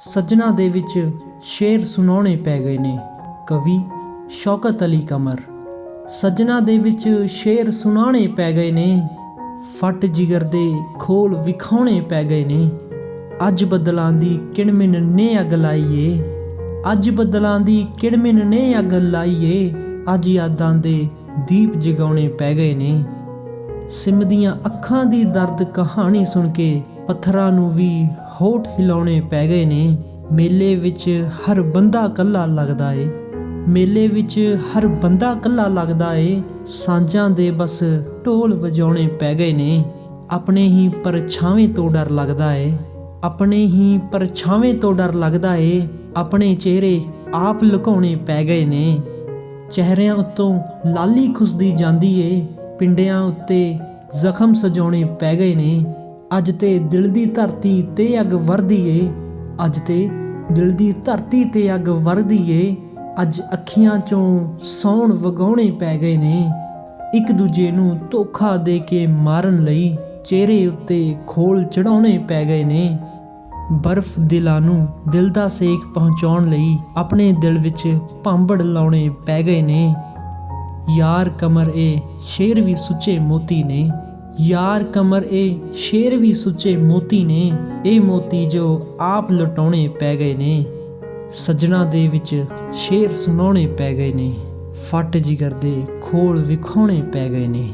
ਸੱਜਣਾ ਦੇ ਵਿੱਚ ਸ਼ੇਰ ਸੁਣਾਉਣੇ ਪੈ ਗਏ ਨੇ। ਕਵੀ ਸ਼ੌਕਤ ਅਲੀ ਕਮਰ। ਸੱਜਣਾ ਦੇ ਵਿੱਚ ਸ਼ੇਰ ਸੁਣਾਉਣੇ ਪੈ ਗਏ ਨੇ। ਫੱਟ ਜਿਗਰ ਦੇ ਖੋਲ ਵਿਖਾਉਣੇ ਪੈ ਗਏ ਨੇ। ਅੱਜ ਬੱਦਲਾਂ ਦੀ ਕਿਣਮਿਨ ਨੇ ਅੱਗ ਲਾਈਏ। ਅੱਜ ਬੱਦਲਾਂ ਦੀ ਕਿਣਮਿਨ ਨੇ ਅੱਗ ਲਾਈਏ। ਅੱਜ ਯਾਦਾਂ ਦੇ ਦੀਪ ਜਗਾਉਣੇ ਪੈ ਗਏ ਨੇ। ਸਿਮ ਦੀਆਂ ਅੱਖਾਂ ਦੀ ਦਰਦ ਕਹਾਣੀ ਸੁਣ ਕੇ ਪੱਥਰਾਂ ਨੂੰ ਵੀ ਹੋਠ ਹਿਲਾਉਣੇ ਪੈ ਗਏ ਨੇ। ਮੇਲੇ ਵਿੱਚ ਹਰ ਬੰਦਾ ਕੱਲਾ ਲੱਗਦਾ ਏ। ਮੇਲੇ ਵਿੱਚ ਹਰ ਬੰਦਾ ਕੱਲਾ ਲੱਗਦਾ ਏ। ਸਾਂਝਾਂ ਦੇ ਬਸ ਢੋਲ ਵਜਾਉਣੇ ਪੈ ਗਏ ਨੇ। ਆਪਣੇ ਹੀ ਪਰਛਾਵੇਂ ਤੋਂ ਡਰ ਲੱਗਦਾ ਏ। ਆਪਣੇ ਹੀ ਪਰਛਾਵੇਂ ਤੋਂ ਡਰ ਲੱਗਦਾ ਏ। ਆਪਣੇ ਚਿਹਰੇ ਆਪ ਲੁਕਾਉਣੇ ਪੈ ਗਏ ਨੇ। ਚਿਹਰਿਆਂ ਉੱਤੋਂ ਲਾਲੀ ਖੁਸਦੀ ਜਾਂਦੀ ਏ। ਪਿੰਡਿਆਂ ਉੱਤੇ ਜ਼ਖਮ ਸਜਾਉਣੇ ਪੈ ਗਏ ਨੇ। ਅੱਜ ਤੇ ਦਿਲ ਦੀ ਧਰਤੀ ਤੇ ਅੱਗ ਵਰਦੀ ਏ ਅੱਜ ਤੇ ਦਿਲ ਦੀ ਧਰਤੀ ਤੇ ਅੱਗ ਵਰਦੀ ਏ ਅੱਜ ਅੱਖੀਆਂ ਚੋਂ ਸੌਣ ਵਗਾਉਣੇ ਪੈ ਗਏ ਨੇ। ਇੱਕ ਦੂਜੇ ਨੂੰ ਧੋਖਾ ਦੇ ਕੇ ਮਾਰਨ ਲਈ ਚਿਹਰੇ ਉੱਤੇ ਖੋਲ ਚੜਾਉਣੇ ਪੈ ਗਏ ਨੇ। ਬਰਫ਼ ਦਿਲਾਂ ਨੂੰ ਦਿਲ ਦਾ ਸੇਕ ਪਹੁੰਚਾਉਣ ਲਈ ਆਪਣੇ ਦਿਲ ਵਿੱਚ ਭਾਂਬੜ ਲਾਉਣੇ ਪੈ ਗਏ ਨੇ। ਯਾਰ ਕਮਰ ਏ, ਸ਼ੇਰ ਵੀ ਸੁੱਚੇ ਮੋਤੀ ਨੇ। ਯਾਰ ਕਮਰ ਇਹ ਸ਼ੇਰ ਵੀ ਸੁੱਚੇ ਮੋਤੀ ਨੇ। ਇਹ ਮੋਤੀ ਜੋ ਆਪ ਲਟਾਉਣੇ ਪੈ ਗਏ ਨੇ। ਸੱਜਣਾ ਦੇ ਵਿੱਚ ਸ਼ੇਰ ਸੁਣਾਉਣੇ ਪੈ ਗਏ ਨੇ। ਫੱਟ ਜਿਗਰ ਦੇ ਖੋਲ ਵਿਖਾਉਣੇ ਪੈ ਗਏ ਨੇ।